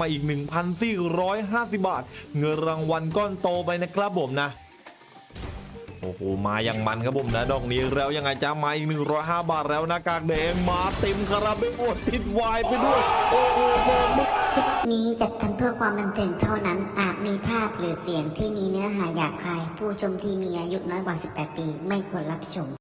มาอีก 1,450 บาท เงินรางวัลก้อนโตไปนะครับผมนะโอ้โห มาอย่างมันครับผมนะ ดอกนี้แล้วยังไงจะมาอีก 105 บาทแล้วนะกากแดงมาเต็มคาราเบลติดวายไปด้วยโอ้โหโอ้โหคลิปนี้จัดทำเพื่อความบันเทิงเท่านั้น อาจมีภาพหรือเสียงที่มีเนื้อหาหยาบคาย ผู้ชมที่มีอายุน้อยกว่า 18 ปี ไม่ควรรับชม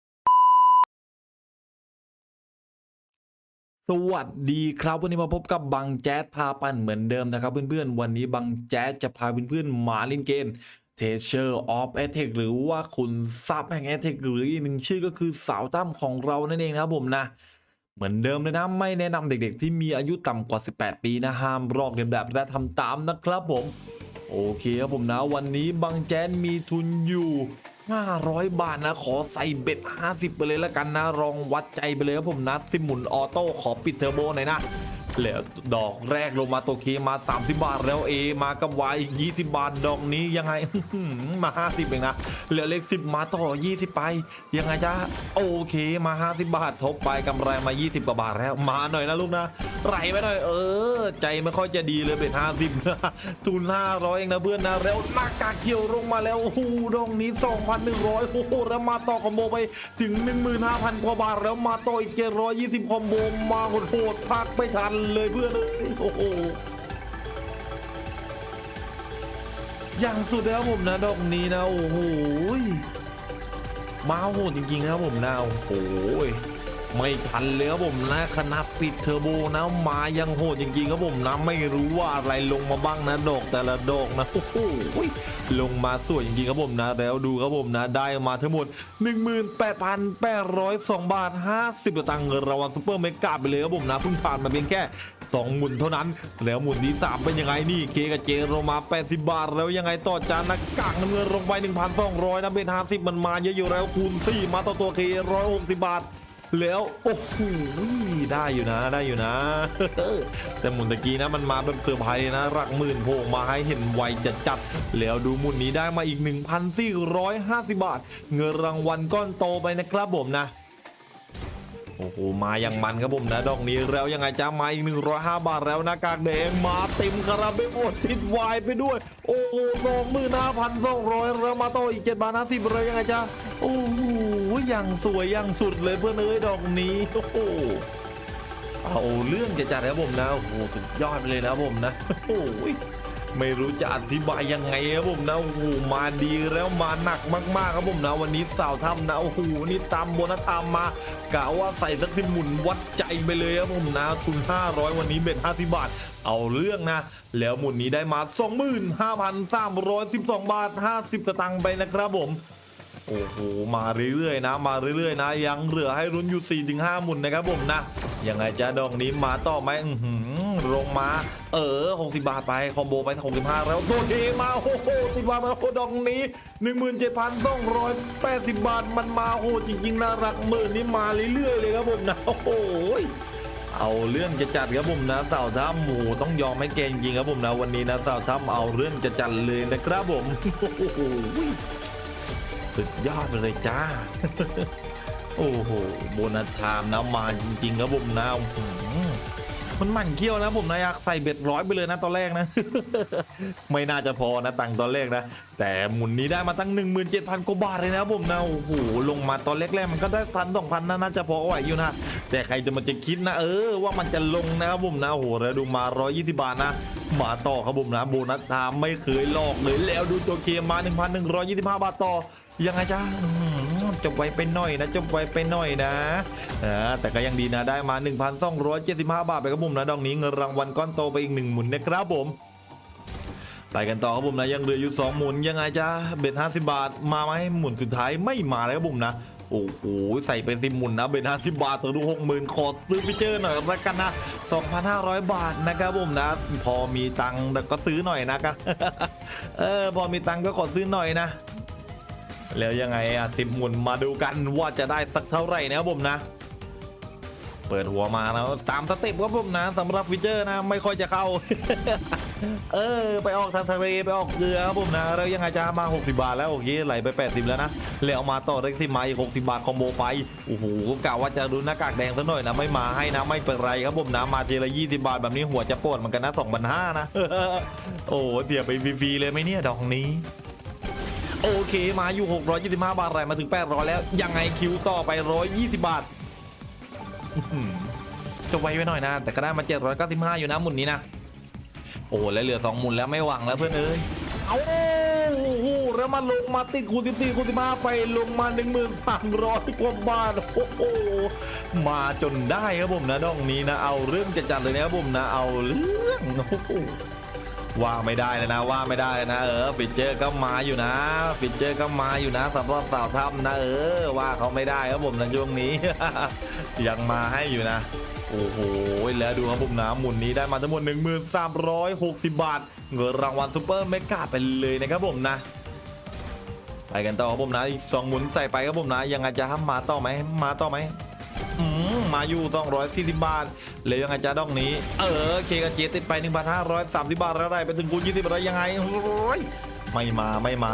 สวัสดีครับวันนี้มาพบกับบังแจ๊ดพาปั่นเหมือนเดิมนะครับเพื่อนๆ วันนี้บังแจ๊ดจะพาเพื่อนๆมาเล่นเกม t e a r of a t e c หรือว่าคุณซับแห่ง a t e c หรืออีกหนึ่งชื่อก็คือสาวตั้มของเรานั่นเองนะครับผมนะ เหมือนเดิมเลยนะ ไม่แนะนำเด็กๆ ที่มีอายุต่ำกว่า 18 ปีนะห้ามรอกเลียนแบบและทำตามนะครับผม โอเคครับผมนะ วันนี้บังแจ๊ดมีทุนอยู่ 500 บาทนะ ขอใส่เบ็ด 50 ไปเลยละกันนะ ลองวัดใจไปเลยครับผมนะสิมุนออโต้ขอปิดเทอร์โบหน่อยนะ แล้วดอกแรกลงมาโตเคมา 30 บาทแล้วเอมากับวายอีก 20 บาทดอกนี้ยังไงมา 50เองนะเหลือเลข 10 มาต่อ 20 ไป ยังไงจ้าโอเคมา 50 บาททบไปกำไรมา 20 กว่าบาทแล้ว มาหน่อยนะลูกนะไหลไปหน่อยเออ ใจไม่ค่อยจะดีเลยเป็น 50นะทุน 500 เองนะเพื่อนนะแล้วหน้ากากเขียวลงมาแล้วโอ้โหดอกนี้ 2,100โอ้โหแล้วมาต่อคอมโบไปถึง 15,000กว่าบาทแล้วมาต่ออีก720คอมโบมาโหดๆพักไม่ทันเลยเพื่อนเอ้ยโอ้โหอย่างสุดแล้วผมนะดอกนี้นะโอ้โหมาโหดจริงๆนะผมนะโอ้โห ไม่ทันเลยครับผมนะขนาดปิดเทอร์โบนะมายังโหดจริงๆครับผมนะไม่รู้ว่าอะไรลงมาบ้างนะดอกแต่ละดอกนะโอ้โหลงมาสวยจริงๆครับผมนะ แล้วดูครับผมนะ ได้มาทั้งหมด 18,802 บาท 50สตางค์รางวัลซุปเปอร์เมกาไปเลยครับผมนะเพิ่งผ่านมาเพียงแค่2หมุนเท่านั้น แล้วหมุนที่3เป็นยังไงนี่เคกับเจลงมา 80 บาท แล้วยังไงต่อจานนะกากน้ำเงินลงไป 1,200นะเบน50 มันมาเยอะอยู่แล้วคูณ4มาต่อตัวเค160 บาท แล้วโอ้โหได้อยู่นะได้อยู่นะ แต่หมุนตะกี้นะมันมาแบบเซอร์ไพรส์นะรักหมื่นโผล่มาให้เห็นไวจัดจัดแล้วดูหมุนนี้ได้มาอีก 1,450 บาท เงินรางวัลก้อนโตไปนะครับผมนะ โอ้โหมาอย่างมันครับผมนะดอกนี้แล้วยังไงจะมาอีก 105 บาทแล้วนะกากแดงมาเต็มคาราเบลติดวายไปด้วย โอ้โหสองหมื่นห้าพันสองร้อยแล้วมาต่ออีกเจ็ดบาทห้าสิบเลยยังไงจ๊ะโอ้โหอย่างสวยอย่างสุดเลยเพื่อนเอ้ยดอกนี้โอ้โหเอาเรื่องจะจัดครับผมนะโอ้โหสุดยอดไปเลยนะบผมนะโอ้โห ไม่รู้จะอธิบายยังไงครับผมนะโอ้โหมาดีแล้วมาหนักมากๆครับผมนะวันนี้สาวทำนะโอ้โหนี่ตามโบนัสทามมากะว่าใส่สักที่หมุนวัดใจไปเลยครับผมนะทุน 500 วันนี้เบ็ด50 บาท เอาเรื่องนะ แล้วหมุนนี้ได้มา 25,312 บาท 50 สตางค์ไปนะครับผมโอ้โหมาเรื่อยๆนะ มาเรื่อยๆนะ ยังเหลือให้รุนอยู่4-5หมุนนะครับผมนะยังไงจะดอกนี้มาต่อไหมอื้อหือ ลงมา เออ 60 บาทไป คอมโบไป65 แล้วตัวเทมา โอ้โหสิบาทมาโอ้ดอกนี้ 17,280 บาทมันมาโหดจริงๆนะรักหมื่นนี่มาเรื่อยๆเลยครับผมนะ โอ้โหเอาเรื่องจะจัดครับผมนะสาวถ้ำหมูต้องยอมให้เกณฑ์จริงครับผมนะวันนี้นะสาวถ้ำเอาเรื่องจะจัดเลยนะครับผมโอ้โหสุดยอดไปเลยจ้า โอ้โหโบนัสไทม์นะมาจริงๆครับผมนะ มันหมั่นเขี้ยวนะผมนะอยากใส่เบ็ดร้อยไปเลยนะตอนแรกนะ ไม่น่าจะพอนะตังตอนแรกนะ แต่หมุนนี้ได้มาตั้ง 17,000กว่าบาทเลยนะผมนะโอ้โหลงมาตอนแรกๆมันก็ได้พันสองพันนะน่าจะพอไหวอยู่นะ แต่ใครจะมาจะคิดนะเออว่ามันจะลงนะครับผมนะโอ้โหแล้วดูมา 120 บาทนะ มาต่อครับผมนะโบนัสไทม์ไม่เคยหลอกเลยแล้วดูตัวเกมมา 1,125 บาทต่อยังไงจ้าจบไวไปหน่อยนะจบไวไปหน่อยนะแต่ก็ยังดีนะได้มา 1,275 บาทไปครับผมนะดอกนี้เงินรางวัลก้อนโตไปอีกหนึ่งหมุนนะครับผมไปกันต่อครับผมนะยังเหลืออยู่2หมุนยังไงจ้าเบ็ด50 บาทมาไหมหมุนสุดท้ายไม่มาแล้วครับผมนะ โอ้โหใส่ไปสิหมุนนะเบ็ด50บาทตัวดู60,000ขอซื้อฟิเจอร์หน่อยละกันนะ2,500บาทนะครับผมนะ พอมีตังค์ก็ซื้อหน่อยนะครับเออพอมีตังค์ก็ขอซื้อหน่อยนะแล้วยังไงอะสิบหมุนมาดูกันว่าจะได้สักเท่าไหร่นะครับผมนะ เปิดหัวมาแล้วตามสเต็ปครับผมนะสำหรับฟิเจอร์นะ ไม่ค่อยจะเข้า เออ ไปออกทางทะเลไปออกเรือครับผมนะ แล้วยังไงจะมา 60 บาทแล้วโอเคไหลไป 80 แล้วนะ แล้วมาต่อเลขสิมาอีก60 บาทคอมโบไปโอ้โหกะว่าจะดูหน้ากากแดงซะหน่อยนะ ไม่มาให้นะ ไม่เป็นไรครับผมนะ มาทีละ 20 บาทแบบนี้หัวจะปวดเหมือนกันนะ2,500นะ โอ้เสียไปฟรีๆเลยไหมเนี่ยดอกนี้โอเค มาอยู่ 625 บาทไหลมาถึง 800 แล้ว ยังไงคิวต่อไป 120 บาทจะไวไว้หน่อยนะ แต่ก็ได้มา 795 อยู่นะหมุนนี้นะ โอ้โหแล้วเหลือ2หมุนแล้วไม่หวังแล้วเพื่อนเอ้ยเอาโอ้โหแล้วมาลงมาติดคูณ14คูณ15ไปลงมา1,300กว่าบาทโอ้โหมาจนได้ครับผมนะดองนี้นะ เอาเรื่องจะจัดเลยนะครับผมนะเอาเรื่องโอ้โหว่าไม่ได้เลยนะว่าไม่ได้นะ เออฟิชเจอร์ก็มาอยู่นะฟิชเจอร์ก็มาอยู่นะสำหรับสาวถ้ำนะเออว่าเขาไม่ได้ครับผมในช่วงนี้ ยังมาให้อยู่นะ โอ้โห แล้วดูครับผมนะหมุนนี้ได้มาทั้งหมด 1360 บาท เงินรางวัลซูเปอร์เมกาไปเลยนะครับผมนะ ไปกันต่อครับผมนะ อีกสองหมุนใส่ไปครับผมนะ ยังไงจะห้ามมาต่อไหมมาต่อไหมอืมมาอยู่ 240 บาท เลยยังไงจ้าดองนี้ เออ เคกับเจติดไป 1,530 บาทแล้วได้ไปถึงคู20อะไรยังไงโอ้ยไม่มาไม่มา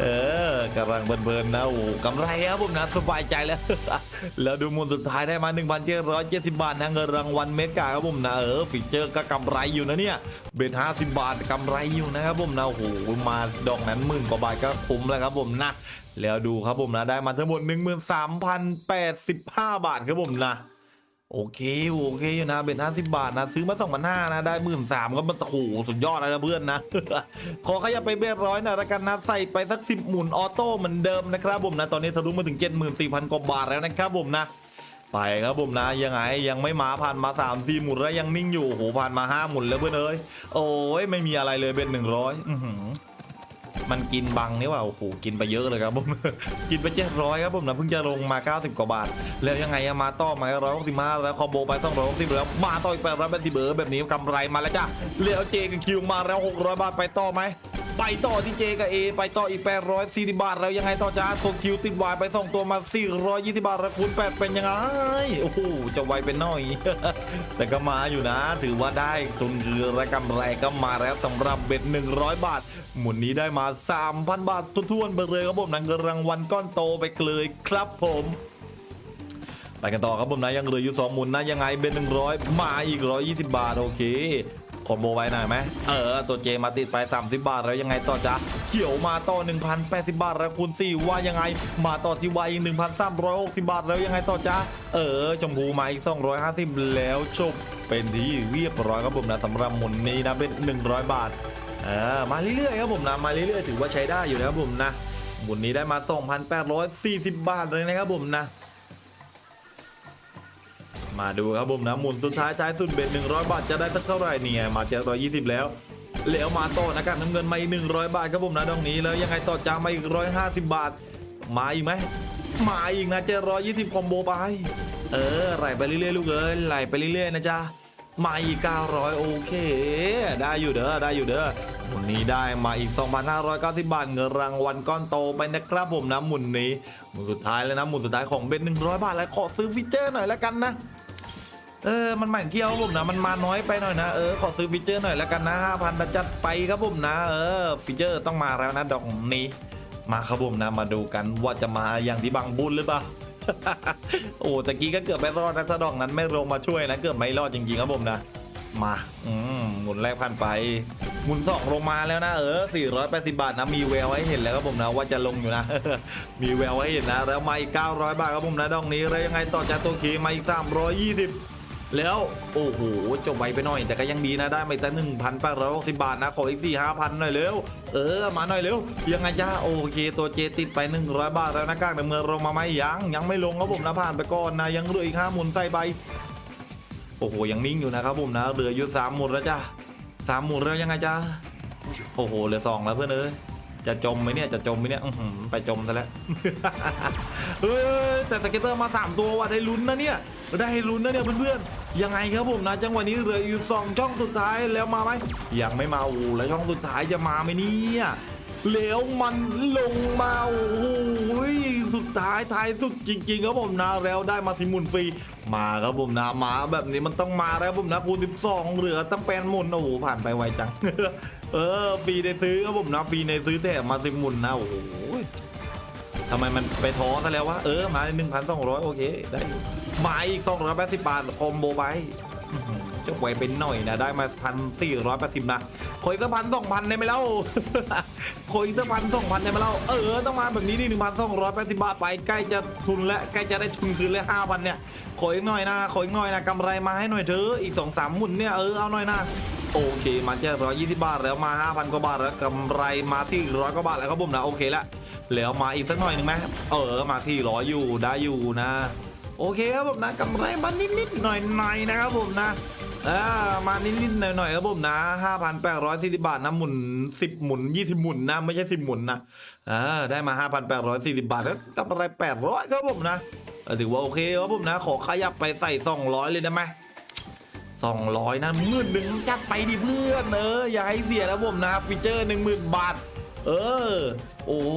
เออกำลังเบิร์นๆนะโอ้กำไรครับผมนะสบายใจแล้ว แล้วดูมูลสุดท้ายได้มา 1,770 บาทนะเงินรางวัลเมกาครับผมนะเออฟีเจอร์ก็กำไรอยู่นะเนี่ยเบ็ด50 บาทกำไรอยู่นะครับผมนะโอ้โหมาดอกนั้นหมื่นกว่าบาทก็คุ้มแล้วครับผมนะแล้วดูครับผมนะได้มาทั้งหมด 13,085 บาทครับผมนะ โอเคโอเคอยู่นะเบ็ด50บาทนะ ซื้อมา2,500นะ ได้หมื่นสามก็มันโอ้โหสุดยอดแล้วนะเพื่อนนะ ขอขยับไปเบ็ดร้อยนะแล้วกันนะใส่ไปสัก10หมุนออโต้เหมือนเดิมนะครับผมนะ ตอนนี้ทะลุมาถึง74,000กว่าบาทแล้วนะครับผมนะไปครับผมนะยังไงยังไม่มาผ่านมา3 4หมุนแล้วยังนิ่งอยู่โอ้โหผ่านมา5หมุนแล้วเพื่อนเอ้ยโอ้ยไม่มีอะไรเลยเบ็ด100อื้อหือ มันกินบังนี่ว่าโอ้โหกินไปเยอะเลยครับผม กินไปเจ็ดร้อยครับผมนะเพิ่งจะลงมา 90 กว่าบาท แล้วยังไงอะมาต่อมาร้อยหกสิบห้าแล้วคอมโบไปต้องร้อยหกสิบแล้วมาต่ออีกแปดร้อยแปดสิบเบอร์แบบนี้กำไรมาแล้วจ้ะแล้วเจกับคิวมาแล้วหกร้อยบาทไปต่อไหมไปต่อที่เจกับเอไปต่ออีกแปดร้อยสี่สิบบาท แล้วยังไงต่อจ้าตัวคิวติดวายไปส่งตัวมาสี่ร้อยยี่สิบบาทแล้วคูณแปดเป็นยังไง โอ้โหจะไวเป็นน้อย แต่ก็มาอยู่นะ ถือว่าได้ทุนเรือและกำไรก็มาแล้วสำหรับเบ็ด 100 บาท หมุนนี้ได้มา 3,000 บาททุ่วนๆไปเลยครับผมนังเงินรางวัลก้อนโตไปเลยครับผมไปกันต่อครับผมนะยังเหลืออยู่สองหมุนนะยังไงเบ็ด100 มาอีก 120 บาทโอเค คอมโบไว้หน่อยไหมเออ ตัวเจมาติดไป 30 บาทแล้วยังไงต่อจ๊ะเขียวมาต่อ 1,080 บาทแล้วคูณ4ว่ายังไง มาต่อที่วายอีก1,360 บาทแล้วยังไงต่อจ๊ะเออชมพูมาอีก 250 แล้วจบเป็นที่เรียบร้อยครับผมนะสำหรับหมุนนี้นะเป็น 100 บาทเออมาเรื่อยๆครับผมนะมาเรื่อยๆถือว่าใช้ได้อยู่นะครับผมนะหมุนนี้ได้มา 2,840 บาทเลยนะครับผมนะ มาดูครับผมนะหมุนสุดท้ายท้ายสุดเบ็ด100 บาทจะได้สักเท่าไหร่เนี่ยมาเจร้อ120แล้วแล้วมาต่อนะกันน้ำเงินมาอีก100 บาทครับผมนะตรงนี้แล้วยังไงต่อจ้ามาอีก 150 บาท มาอีกไหมมาอีกนะเจร้อ120คอมโบไป เออไหลไปเรื่อยๆลูกเอ้ยไหลไปเรื่อยๆนะจ๊ะมาอีก 900 โอเค ได้อยู่เด้อได้อยู่เด้อหมุนนี้ได้มาอีก 2,590 บาทเงินรางวัลก้อนโตไปนะครับผมนะหมุนนี้หมุนสุดท้ายแล้วนะหมุนสุดท้ายของเบ็ด100 บาทแล้วขอซื้อฟีเจอร์หน่อยแล้วกันนะ เออ มันหมั่นเกี้ยวผมนะ มันมาน้อยไปหน่อยนะ เออ ขอซื้อฟีเจอร์หน่อยแล้วกันนะห้าพันจัดไปครับผมนะ เออ ฟีเจอร์ต้องมาแล้วนะดอกนี้ มาครับผมนะ มาดูกันว่าจะมาอย่างที่บางบุญหรือเปล่า โอ้ตะกี้ก็เกือบไม่รอดนะดอกนั้นไม่ลงมาช่วยนะ เกือบไม่รอดจริงๆครับผมนะ มา อืม หมุนแรกพันไป หมุนสองลงมาแล้วนะ เออ480 บาทนะ มีแววให้เห็นแล้วครับผมนะ ว่าจะลงอยู่นะ มีแววให้เห็นนะ แล้วมาอีก900 บาทครับผมนะดอกนี้ แล้วยังไงต่อจากตัวเคมาอีก320 แล้วโอ้โหจบไวไปหน่อย แต่ก็ยังดีนะได้ไมาอีกตั้ง1,860บาทนะ ขออีก4 5,000หน่อยเร็ว เออ มาหน่อยเร็ว ยังไงจ้าโอเค ตัวเจติดไป100บาทแล้วนะก้ากแต่เมืองลงมาไหมยัง ยังไม่ลงครับผมนะผ่านไปก่อนนะ ยังเหลืออีก5หมุนใส่ไปโอ้โหยังนิ่งอยู่นะครับผมนะเหลืออยู่3หมุนแล้วจ้าสามหมุนแล้วยังไงจ้าโอ้โหเหลือ2แล้วเพื่อนเอ้ย จะจมไหมเนี่ยจะจมไหมเนี่ยไปจมซะแล้วเฮ้ยแต่สเก็ตเตอร์มา 3 ตัวว่ะได้ลุ้นนะเนี่ยได้ลุ้นนะเนี่ยเพื่อนๆยังไงครับผมนะจังหวะนี้เหลืออยู่2ช่องสุดท้ายแล้วมาไหมยังไม่มาอูแล้วช่องสุดท้ายจะมาไหมเนี่ย แล้วมันลงมาโอ้โหสุดท้ายท้ายสุดจริงๆครับผมนะแล้วได้มาสิมุนฟรีมาครับผมนะมาแบบนี้มันต้องมาแล้วครับผมนะคูณ12 เหลือตั้งแปนหมุนโอ้โหผ่านไปไวจัง เออฟรีในซื้อครับผมนะฟรีในซื้อแถมมาสิมุนนะโอ้โหทำไมมันไปท้อซะแล้ววะเออมาหนึ่งพันสองร้อยโอเคได้มาอีกสองร้อยแปดสิบบาทคอมโบไป จะไวเป็นหน่อยนะ ได้มาพันสี่ร้อยแปดสิบนะขออีกสักพันสองพันได้ไหมเล่าขออีกสักพันสองพันได้ไหมเล่าเออต้องมาแบบนี้ดิหนึ่งพันสองร้อยแปดสิบบาทไปใกล้จะทุนแล้วใกล้จะได้ทุนคืนแล้วห้าพันเนี่ยขออีกหน่อยนะขออีกหน่อยนะกำไรมาให้หน่อยเถอะอีกสองสามหมุนเนี่ยเออเอาหน่อยนะโอเคมาเจะร้อยยี่สิบบาทแล้วมาห้าพันกว่าบาทแล้วกำไรมาที่ร้อยกว่าบาทแล้วครับผมนะโอเคละแล้วมาอีกสักหน่อยหนึ่งไหมเออมาที่ร้อยอยู่ได้อยู่นะ โอเคครับผมนะกำไรมานิดๆหน่อยๆนะครับผมนะ อ่ามานิดๆหน่อยๆครับผมนะ5,840บาทนะหมุน10หมุน20หมุนนะไม่ใช่10หมุนนะอ่าได้มา5,840บาทแล้วกำไร800ครับผมนะถือว่าโอเคครับผมนะ ขอขยับไปใส่200เลยได้ไหม200นะหมื่นหนึ่งจัดไปดิเพื่อนเอออย่าให้เสียนะผมนะฟีเจอร์10,000บาท เออ โอ้โห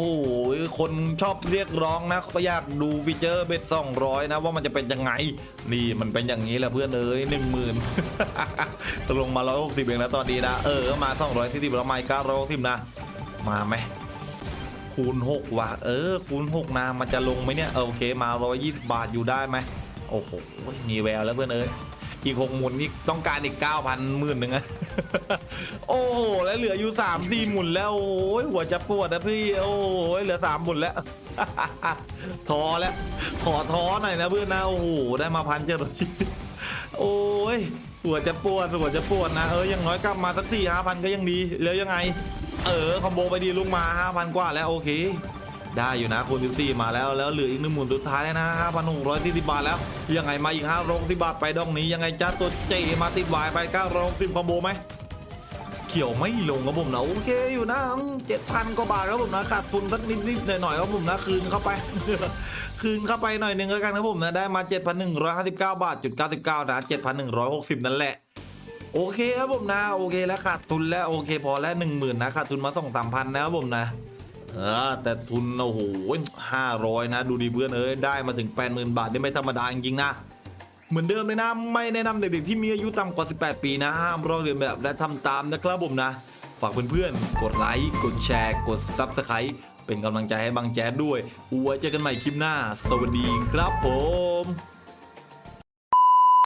คนชอบเรียกร้องนะก็อยากดูฟีเจอร์เบ็ด200นะว่ามันจะเป็นยังไง นี่มันเป็นอย่างนี้แหละเพื่อนเอ้ยหนึ่งหมื่นตกลงมา160เองแล้วตอนนี้นะ เออ มา240แล้วไม่960นะ มาไหมคูณ6ว่ะเออคูณ6นะมันจะลงไหมเนี่ยเออโอเคมา 120 บาทอยู่ได้ไหมโอ้โหมีแววแล้วเพื่อนเอ้ย อีกหกหมุนนี่ต้องการอีก9,000หมื่นหนึ่งอะโอ้โหแล้วเหลืออยู่3 4หมุนแล้วโอ้ยหัวจะปวดนะพี่โอ้ยเหลือ3หมุนแล้วท้อแล้วขอท้อหน่อยนะเพื่อนนะโอ้โหได้มาพันเจ็ดร้อยโอ้ยหัวจะปวดหัวจะปวดนะเอออย่างน้อยกลับมาสักสี่ห้าพันก็ยังดีแล้วยังไง เออคอมโบไปดีลุงมาห้าพันกว่าแล้วโอเค ได้อยู่นะคูณ14มาแล้วแล้วเหลืออีกหนึ่งหมุนสุดท้ายแล้วนะ5,640บาทแล้ว ยังไงมาอีก560บาทไปดองนี้ยังไงจ้าตัวเจมาติดวายไป960คอมโบไหมเขียวไม่ลงครับผมนะโอเคอยู่นะเจ็ดพันกว่าบาทครับผมนะขาดทุนสักนิดนิดหน่อยหน่อยๆครับผมนะคืนเข้าไป คืนเข้าไปหน่อยหนึ่งแล้วกันครับผมนะได้มา 7,159 บาทจุด99นะ7,160 นั่นแหละโอเคครับผมนะโอเคแล้วขาดทุนแล้วโอเคพอแล้วหนึ่งหมื่นนะขาดทุนมาสองสามพันนะครับผมนะ แต่ทุนโอ้โหห้าร้อยนะ ดูดีเพื่อนเอ้ยได้มาถึงแปดหมื่นบาทนี่ไม่ธรรมดาจริงๆนะเหมือนเดิมเลยนะ ไม่แนะนำเด็กๆที่มีอายุต่ำกว่า 18 ปีนะห้ามลอกเรียนแบบและทำตามนะครับผมนะ ฝากเพื่อนๆ กดไลค์กดแชร์ กด Subscribe เป็นกำลังใจให้บางแจ๊ดด้วยไว้เจอกันใหม่คลิปหน้า สวัสดีครับผม